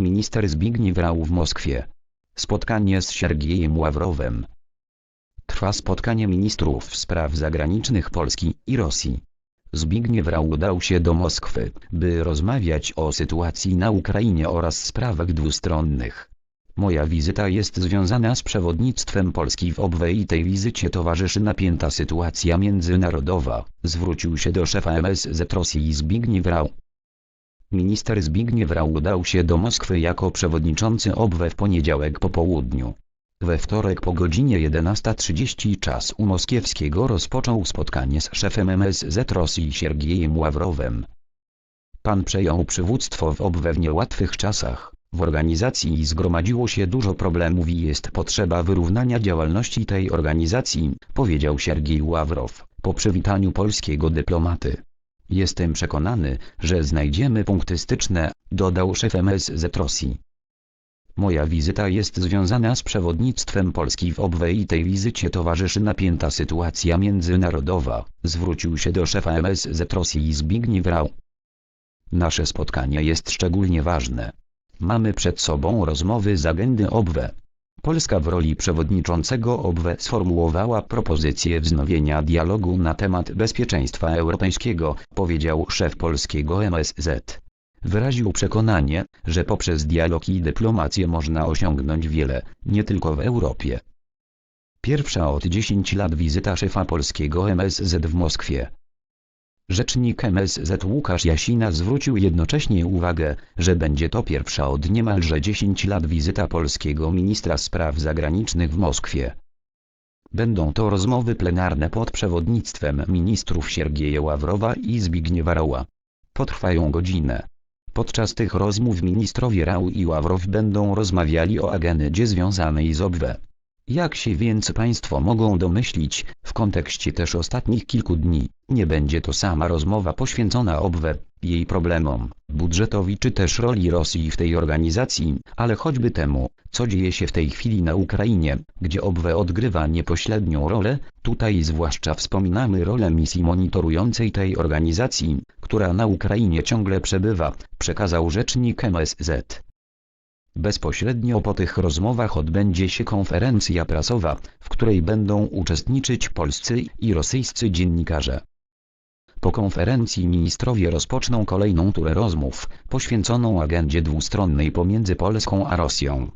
Minister Zbigniew Rau w Moskwie. Spotkanie z Siergiejem Ławrowem. Trwa spotkanie ministrów spraw zagranicznych Polski i Rosji. Zbigniew Rau udał się do Moskwy, by rozmawiać o sytuacji na Ukrainie oraz sprawach dwustronnych. Moja wizyta jest związana z przewodnictwem Polski w OBWE i tej wizycie towarzyszy napięta sytuacja międzynarodowa, zwrócił się do szefa MSZ Rosji Zbigniew Rau. Minister Zbigniew Rau udał się do Moskwy jako przewodniczący OBWE w poniedziałek po południu. We wtorek po godzinie 11.30 czas u Moskiewskiego rozpoczął spotkanie z szefem MSZ Rosji Siergiejem Ławrowem. Pan przejął przywództwo w OBWE w niełatwych czasach. W organizacji zgromadziło się dużo problemów i jest potrzeba wyrównania działalności tej organizacji, powiedział Siergiej Ławrow, po przywitaniu polskiego dyplomaty. Jestem przekonany, że znajdziemy punkty styczne, dodał szef MSZ Rosji. Moja wizyta jest związana z przewodnictwem Polski w OBWE i tej wizycie towarzyszy napięta sytuacja międzynarodowa, zwrócił się do szefa MSZ Rosji Zbigniew Rau. Nasze spotkanie jest szczególnie ważne. Mamy przed sobą rozmowy z agendy OBWE. Polska w roli przewodniczącego OBWE sformułowała propozycję wznowienia dialogu na temat bezpieczeństwa europejskiego, powiedział szef polskiego MSZ. Wyraził przekonanie, że poprzez dialog i dyplomację można osiągnąć wiele, nie tylko w Europie. Pierwsza od 10 lat wizyta szefa polskiego MSZ w Moskwie. Rzecznik MSZ Łukasz Jasina zwrócił jednocześnie uwagę, że będzie to pierwsza od niemalże 10 lat wizyta polskiego ministra spraw zagranicznych w Moskwie. Będą to rozmowy plenarne pod przewodnictwem ministrów Siergieja Ławrowa i Zbigniewa Rała. Potrwają godzinę. Podczas tych rozmów ministrowie Rał i Ławrow będą rozmawiali o agendzie związanej z OBWE. Jak się więc Państwo mogą domyślić, w kontekście też ostatnich kilku dni, nie będzie to sama rozmowa poświęcona OBWE, jej problemom, budżetowi czy też roli Rosji w tej organizacji, ale choćby temu, co dzieje się w tej chwili na Ukrainie, gdzie OBWE odgrywa niepośrednią rolę, tutaj zwłaszcza wspominamy rolę misji monitorującej tej organizacji, która na Ukrainie ciągle przebywa, przekazał rzecznik MSZ. Bezpośrednio po tych rozmowach odbędzie się konferencja prasowa, w której będą uczestniczyć polscy i rosyjscy dziennikarze. Po konferencji ministrowie rozpoczną kolejną turę rozmów, poświęconą agendzie dwustronnej pomiędzy Polską a Rosją.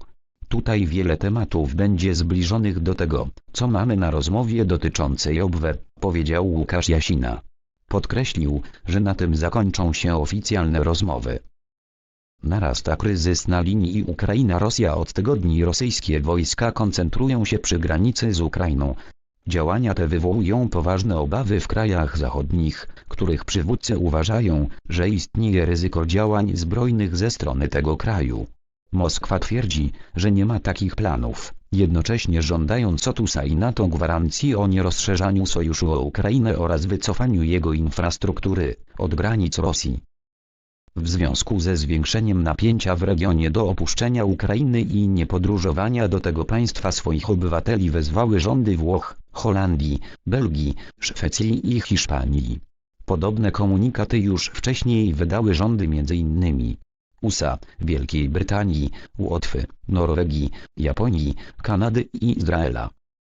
Tutaj wiele tematów będzie zbliżonych do tego, co mamy na rozmowie dotyczącej OBWE, powiedział Łukasz Jasina. Podkreślił, że na tym zakończą się oficjalne rozmowy. Narasta kryzys na linii Ukraina-Rosja od tygodni rosyjskie wojska koncentrują się przy granicy z Ukrainą. Działania te wywołują poważne obawy w krajach zachodnich, których przywódcy uważają, że istnieje ryzyko działań zbrojnych ze strony tego kraju. Moskwa twierdzi, że nie ma takich planów, jednocześnie żądając od USA i NATO gwarancji o nierozszerzaniu sojuszu o Ukrainę oraz wycofaniu jego infrastruktury od granic Rosji. W związku ze zwiększeniem napięcia w regionie do opuszczenia Ukrainy i niepodróżowania do tego państwa swoich obywateli wezwały rządy Włoch, Holandii, Belgii, Szwecji i Hiszpanii. Podobne komunikaty już wcześniej wydały rządy m.in. USA, Wielkiej Brytanii, Łotwy, Norwegii, Japonii, Kanady i Izraela.